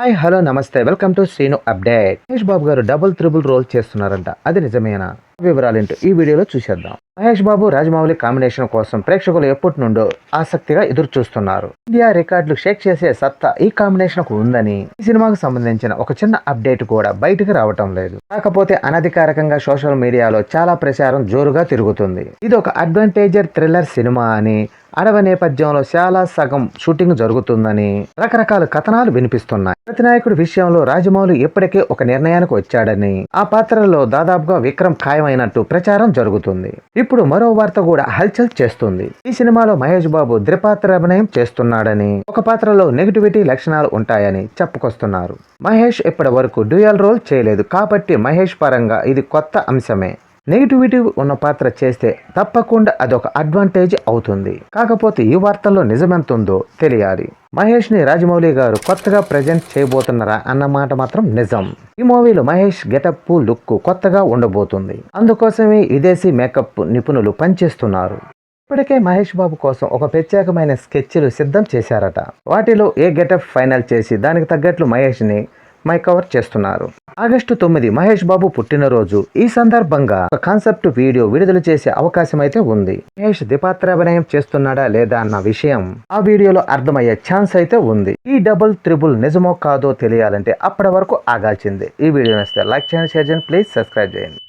Hi hello నమస్తే. Welcome to Srinu update. Mahesh Babu garu double triple role చేస్తున్నారంట. అది నిజమేనా? వివరాలేంటో ఈ వీడియోలో చూసేద్దాం. మహేష్ బాబు రాజమౌళి కాంబినేషన్ కోసం ప్రేక్షకులు ఎప్పటి నుండో ఆసక్తిగా ఎదురు చూస్తున్నారు ఇండియా రికార్డులు షేక్ చేసే సత్తా ఈ కాంబినేషన్కు ఉందని ఈ సినిమాకు సంబంధించిన ఒక చిన్న అప్డేట్ కూడా బయటకు రావటం లేదు. కాకపోతే అనధికారికంగా సోషల్ మీడియాలో చాలా ప్రచారం జోరుగా తిరుగుతుంది. ఇది ఒక అడ్వాంటేజర్ థ్రిల్లర్ సినిమా అని అడవి నేపథ్యంలో చాలా సగం షూటింగ్ జరుగుతుందని రకరకాల కథనాలు వినిపిస్తున్నాయి. ప్రతినాయకుడి విషయంలో రాజమౌళి ఇప్పటికే ఒక నిర్ణయానికి వచ్చాడని ఆ పాత్రలో దాదాపుగా విక్రమ్ ఖాయమైనట్టు ప్రచారం జరుగుతుంది. ఇప్పుడు మరో వార్త కూడా హల్చల్ చేస్తుంది. ఈ సినిమాలో మహేష్ బాబు ద్రిపాత్ర అభినయం చేస్తున్నాడని ఒక పాత్రలో నెగిటివిటీ లక్షణాలు ఉంటాయని చెప్పుకొస్తున్నారు. మహేష్ ఇప్పటి వరకు డ్యూయల్ రోల్ చేయలేదు. కాబట్టి మహేష్ పరంగా ఇది కొత్త అంశమే. నెగిటివిటీ ఉన్న పాత్ర చేస్తే తప్పకుండా అదొక అడ్వాంటేజ్ అవుతుంది. కాకపోతే ఈ వార్తల్లో నిజమెంతుందో తెలియాలి. మహేష్ని రాజమౌళి గారు కొత్తగా ప్రజెంట్ చేయబోతున్నారా అన్న మాట మాత్రం నిజం. ఈ మూవీలో మహేష్ గెటప్ లుక్ కొత్తగా ఉండబోతుంది. అందుకోసమే విదేశీ మేకప్ నిపుణులు పనిచేస్తున్నారు. ఇప్పటికే మహేష్ బాబు కోసం ఒక ప్రత్యేకమైన స్కెచ్లు సిద్ధం చేశారట. వాటిలో ఏ గెటప్ ఫైనల్ చేసి దానికి తగ్గట్లు మహేష్ని మైకవర్ చేస్తున్నారు. ఆగస్టు తొమ్మిది మహేష్ బాబు పుట్టినరోజు. ఈ సందర్భంగా ఒక కాన్సెప్ట్ వీడియో విడుదల చేసే అవకాశం అయితే ఉంది. మహేష్ ద్విపాత్రాభినయం చేస్తున్నాడా లేదా అన్న విషయం ఆ వీడియోలో అర్థమయ్యే ఛాన్స్ అయితే ఉంది. ఈ డబుల్ త్రిబుల్ నిజమో కాదో తెలియాలంటే అప్పటి వరకు ఆగాల్సిందే. ఈ వీడియో నచ్చితే లైక్ చేయండి షేర్ చేయండి ప్లీజ్ సబ్స్క్రైబ్ చేయండి.